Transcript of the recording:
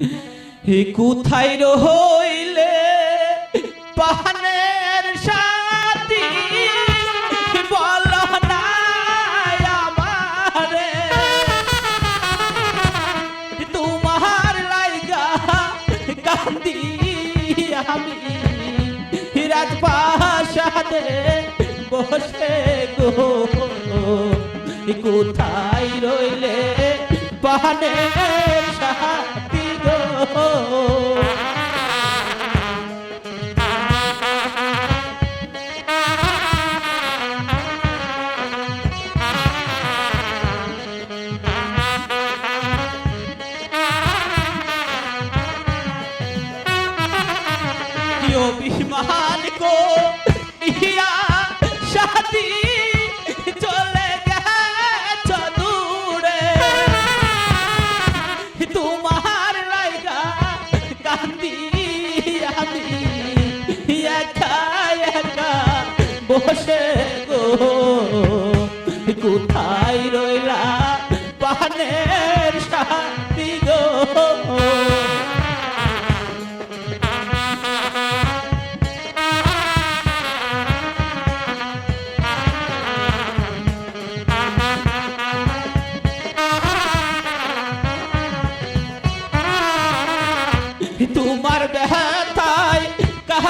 হে কোথায় রইলে পাহানের সাথী? বল না আমারে। তোমার লাইগা কান্দি আমি। রাজপ্রাসাদে বসে গো। কোথায় রইলে পাহানের সাথী? यो বিমান কো ইয়া শাদি চলে গেছ দূরে তোমার আমি একা একা বসে গো। কোথায় রইলা পানের শান্তি গো? তোমার ব্যথায়